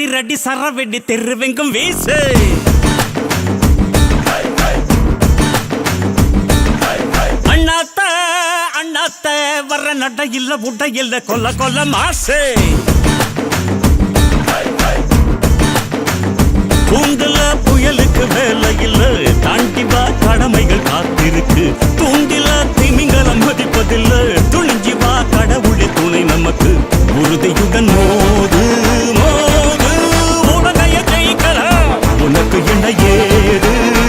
அதிரடி சரவெடி தெருவெங்கும் வீசு. அண்ணாத்த அண்ணாத்த வர்ற நட இல்ல உட இல்ல கொல்ல கொல்ல மாசு. கூண்டுல புயலுக்கு வேலை இல்ல தாண்டி வா கடமைகள் காத்திருக்கு. தூண்டில geri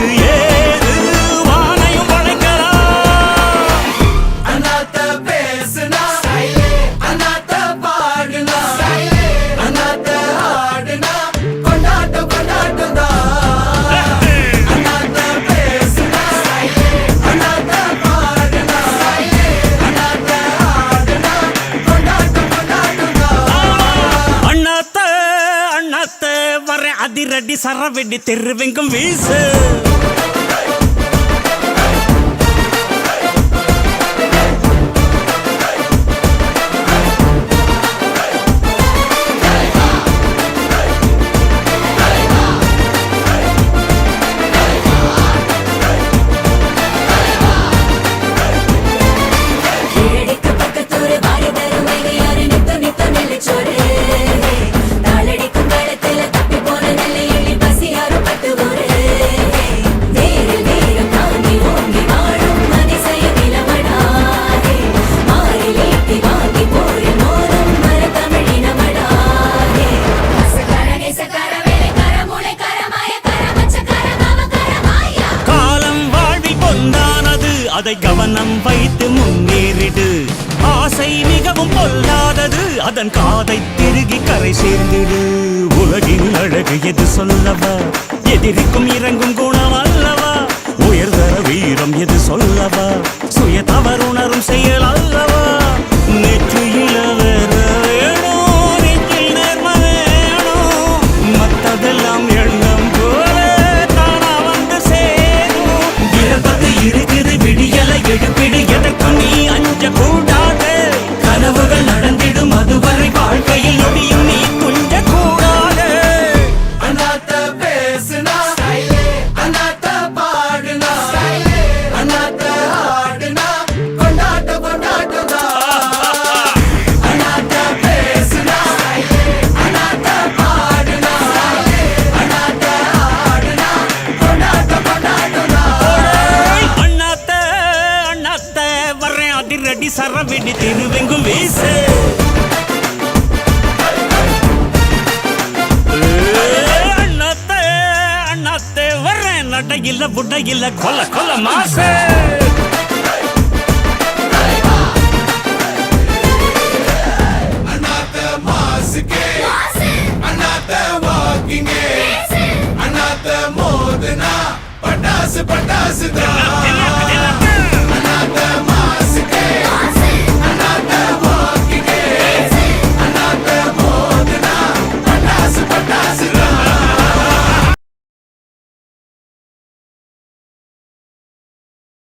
அதிரடி சரவெடி தெருவெங்கும் வீசு. அதை கவனம் வைத்து முன்னேறிடு. ஆசை மிகவும் பொல்லாதது அதன் காதை திருகி கரை சேர்ந்திடு. உலகின் அழகு எது சொல்லவா? எதிரிக்கும் இறங்கும் குணம் அல்லவா? உயர்தர வீரம் எது சொல்ல வர்றேன் சரம் சரவெடி திருவெங்கும் வீசு. ஏய், அண்ணாத்த அண்ணாத்த வர்றேன். நடையில புடையில கொல்ல கொல்ல மாசே. பட்டாசு பட்டாசு தான்